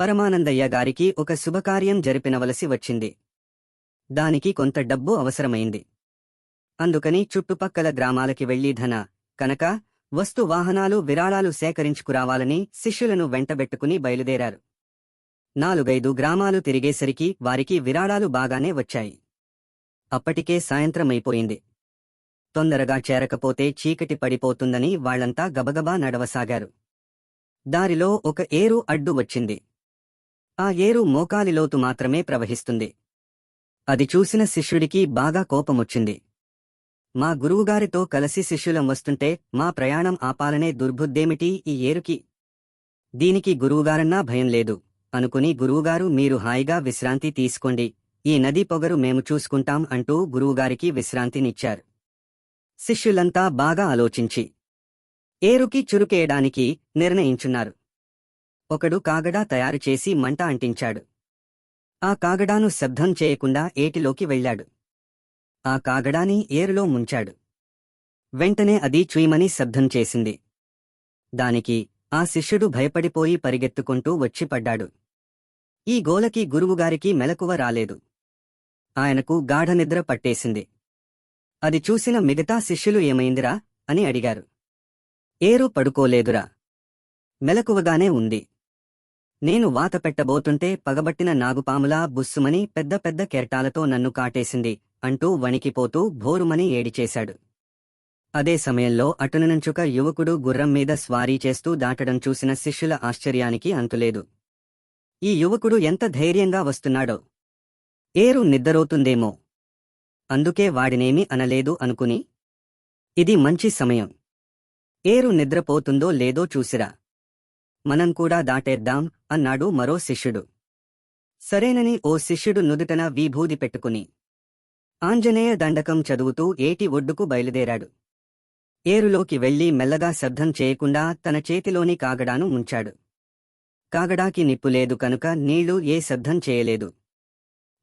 పరమానందయ్య గారికి ఒక శుభకార్యం జరిపినవలసి వచ్చింది. దానికి కొంత డబ్బు అవసరమైంది. అందుకని చుట్టుపక్కల గ్రామాలకి వెళ్ళి ధన కనుక వస్తు వాహనాలు విరాళాలు సేకరించుకురావాలని శిష్యులను వెంటబెట్టుకుని బయలుదేరారు. నాలుగైదు గ్రామాలు తిరిగేసరికి వారికి విరాళాలు బాగానే వచ్చాయి. అప్పటికే సాయంత్రమైపోయింది. తొందరగా చేరకపోతే చీకటి పడిపోతుందని వాళ్ళంతా గబగబా నడవసాగారు. దారిలో ఒక ఏరు అడ్డు వచ్చింది. ఆ ఏరు మోకాలిలోతు మాత్రమే ప్రవహిస్తుంది. అది చూసిన శిష్యుడికి బాగా కోపమొచ్చింది. మా గురువుగారితో కలిసి శిష్యులం వస్తుంటే మా ప్రయాణం ఆపాలనే దుర్బుద్ధేమిటి ఈ ఏరుకి? దీనికి గురువుగారన్నా భయం లేదు. అనుకుని గురువుగారు మీరు హాయిగా విశ్రాంతి తీసుకోండి. ఈ నది పొగరు మేము చూసుకుంటాం అంటూ గురువుగారికి విశ్రాంతినిచ్చారు. శిష్యులంతా బాగా ఆలోచించి ఏరుకి చురుకేయడానికి నిర్ణయించున్నారు. ఒకడు కాగడా తయారుచేసి మంట అంటించాడు. ఆ కాగడాను శబ్దం చేయకుండా ఏటిలోకి వెళ్ళాడు. ఆ కాగడాని ఏరులో ముంచాడు. వెంటనే అది చుయిమని శబ్దం చేసింది. దానికి ఆ శిష్యుడు భయపడిపోయి పరిగెత్తుకుంటూ వచ్చి పడ్డాడు. ఈ గోలకి గురువుగారికి మెలకువ రాలేదు. ఆయనకు గాఢనిద్ర పట్టేసింది. అది చూసిన మిగతా శిష్యులు ఏమైందిరా? అని అడిగారు. ఏరు పడుకోలేదురా. మెలకువగానే ఉంది. నేను వాత పెట్టబోతుంటే పగబట్టిన నాగుపాములా బుస్సుమని పెద్ద పెద్ద కెరటాలతో నన్ను కాటేసింది అంటూ వణికిపోతూ భోరుమని ఏడిచేశాడు. అదే సమయంలో అటునుంచుక యువకుడు గుర్రం మీద స్వారీ చేస్తూ దాటడం చూసిన శిష్యుల ఆశ్చర్యానికి అంతులేదు. ఈ యువకుడు ఎంత ధైర్యంగా వస్తున్నాడో. ఏరు నిద్రవుతుందేమో అందుకే వాడినేమీ అనలేదు అనుకుని. ఇది మంచి సమయం. ఏరు నిద్రపోతుందో లేదో చూసిరా. మనం కూడా దాటేద్దాం అన్నాడు మరో శిష్యుడు. సరేనని ఓ శిష్యుడు నుదుటన విభూది పెట్టుకుని ఆంజనేయ దండకం చదువుతూ ఏటి ఒడ్డుకు బయలుదేరాడు. ఏరులోకి వెళ్ళి మెల్లగా శబ్దం చేయకుండా తన చేతిలోని కాగడాను ముంచాడు. కాగడాకి నిప్పులేదు కనుక నీళ్ళు ఏ శబ్దం చేయలేదు.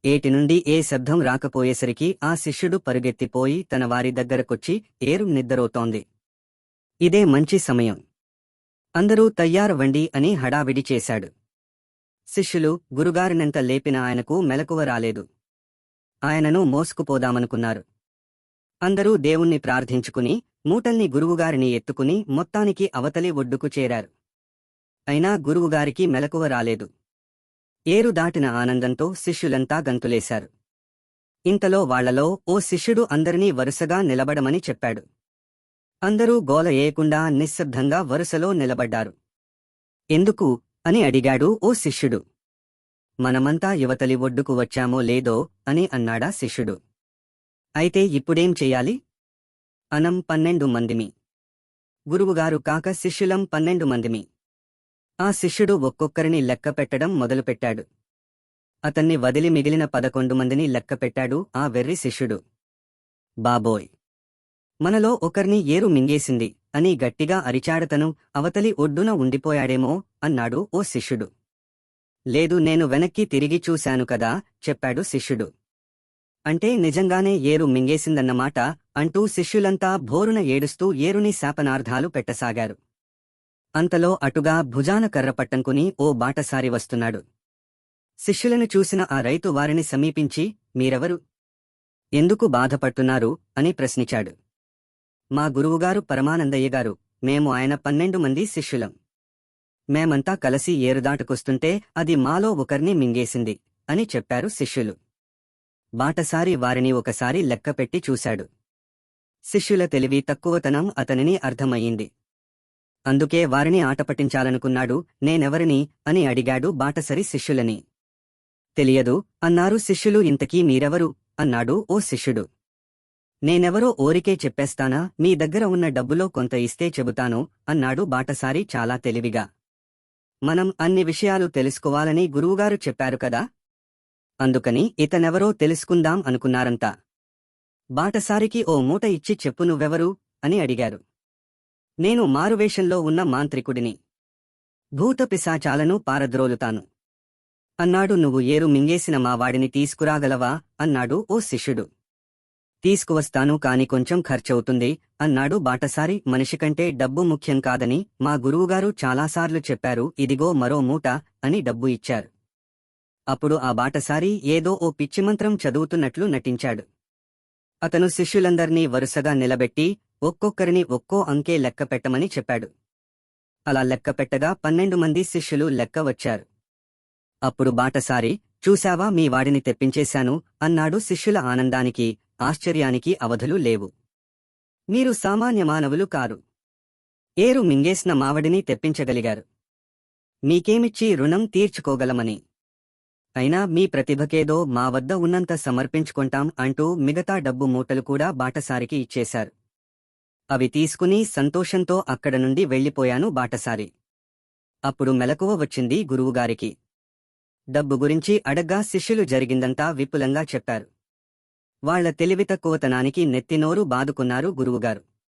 ఏటి నుండి ఏ శబ్దం రాకపోయేసరికి ఆ శిష్యుడు పరుగెత్తిపోయి తన వారి దగ్గరకొచ్చి ఏరు నిద్రవుతోంది ఇదే మంచి సమయం. అందరూ తయ్యారవండి అని హడావిడి చేశాడు. శిష్యులు గురుగారినంత లేపిన ఆయనకు మెలకువ రాలేదు. ఆయనను మోసుకుపోదామనుకున్నారు. అందరూ దేవుణ్ణి ప్రార్థించుకుని మూటల్ని గురువుగారిని ఎత్తుకుని మొత్తానికి అవతలి ఒడ్డుకు చేరారు. అయినా గురువుగారికి మెలకువ రాలేదు. ఏరు దాటిన ఆనందంతో శిష్యులంతా గంతులేశారు. ఇంతలో వాళ్ళలో ఓ శిష్యుడు అందరినీ వరుసగా నిలబడమని చెప్పాడు. అందరూ గోల ఏయకుండా నిశ్శబ్దంగా వరుసలో నిలబడ్డారు. ఎందుకు అని అడిగాడు ఓ శిష్యుడు. మనమంతా యువతలి ఒడ్డుకు వచ్చామో లేదో అని అన్నాడా శిష్యుడు. అయితే ఇప్పుడేం చెయ్యాలి అనం పన్నెండు మందిమి. గురువుగారు కాక శిష్యులం పన్నెండు మందిమి. ఆ శిష్యుడు ఒక్కొక్కరిని లెక్క పెట్టడం మొదలుపెట్టాడు. అతన్ని వదిలి మిగిలిన పదకొండు మందిని లెక్కపెట్టాడు ఆ వెర్రి శిష్యుడు. బాబోయ్! మనలో ఒకర్ని ఏరు మింగేసింది. అని గట్టిగా అరిచాడతను అవతలి ఒడ్డున ఉండిపోయాడేమో అన్నాడు ఓ శిష్యుడు. లేదు నేను వెనక్కి తిరిగి చూశాను కదా చెప్పాడు శిష్యుడు. అంటే నిజంగానే ఏరు మింగేసిందన్నమాట అంటూ శిష్యులంతా భోరున ఏడుస్తూ ఏరుని శాపనార్థాలు పెట్టసాగారు. అంతలో అటుగా భుజాన కర్ర పట్టంకుని ఓ బాటసారి వస్తున్నాడు. శిష్యులను చూసిన ఆ రైతు వారిని సమీపించి మీరెవరు? ఎందుకు బాధపడుతున్నారు? అని ప్రశ్నించాడు. మా గురువుగారు పరమానందయ్య గారు మేము ఆయన పన్నెండు మంది శిష్యులం. మేమంతా కలిసి ఏరుదాటుకొస్తుంటే అది మాలో ఒకర్ని మింగేసింది అని చెప్పారు శిష్యులు. బాటసారి వారిని ఒకసారి లెక్కపెట్టి చూశాడు. శిష్యుల తెలివి తక్కువతనం అతనిని అర్థమయ్యింది. అందుకే వారిని ఆటపట్టించాలనుకున్నాడు నేనెవరిని? అని అడిగాడు బాటసరి శిష్యులని. తెలియదు అన్నారు శిష్యులు ఇంతకీ మీరెవరు? అన్నాడు ఓ శిష్యుడు. నేనెవరో ఓరికే చెప్పేస్తానా? మీ దగ్గర ఉన్న డబ్బులో కొంత ఇస్తే చెబుతాను అన్నాడు బాటసారి చాలా తెలివిగా. మనం అన్ని విషయాలు తెలుసుకోవాలని గురువుగారు చెప్పారు కదా? అందుకని ఇతనెవరో తెలుసుకుందాం అనుకున్నారంతా బాటసారికి ఓ మూట ఇచ్చి చెప్పు నువ్వెవరు? అని అడిగారు. నేను మారువేషంలో ఉన్న మాంత్రికుడిని. భూత పిశాచాలను పారద్రోలుతాను. అన్నాడు నువ్వు ఏరు మింగేసిన మా వాడిని తీసుకురాగలవా? అన్నాడు ఓ శిష్యుడు. తీసుకువస్తాను కాని కొంచెం ఖర్చవుతుంది అన్నాడు బాటసారి. మనిషి కంటే డబ్బు ముఖ్యం కాదని మా గురువుగారు చాలాసార్లు చెప్పారు ఇదిగో మరో మూట అని డబ్బు ఇచ్చారు. అప్పుడు ఆ బాటసారి ఏదో ఓ పిచ్చిమంత్రం చదువుతున్నట్లు నటించాడు. అతను శిష్యులందర్నీ వరుసగా నిలబెట్టి ఒక్కొక్కరిని ఒక్కో అంకే లెక్క పెట్టమని చెప్పాడు. అలా లెక్క పెట్టగా పన్నెండు మంది శిష్యులు లెక్క వచ్చారు. అప్పుడు బాటసారి చూశావా మీ వాడిని తెప్పించేశాను అన్నాడు శిష్యుల ఆనందానికి. ఆశ్చర్యానికి అవధులు లేవు. మీరు సామాన్య మానవులు కారు. ఏరు మింగేసిన మావడిని తెప్పించగలిగారు. మీకేమిచ్చి రుణం తీర్చుకోగలమని. అయినా మీ ప్రతిభకేదో మా వద్ద ఉన్నంత సమర్పించుకుంటాం అంటూ మిగతా డబ్బు మూటలు కూడా బాటసారికి ఇచ్చేశారు. అవి తీసుకుని సంతోషంతో అక్కడ నుండి వెళ్ళిపోయాను బాటసారి. అప్పుడు మెలకువ వచ్చింది గురువుగారికి. డబ్బు గురించి అడగ్గా శిష్యులు జరిగిందంతా విపులంగా చెప్పారు. వాళ్ళ తెలివితక్కువతనానికి నెత్తినోరు బాదుకున్నారు గురువుగారు.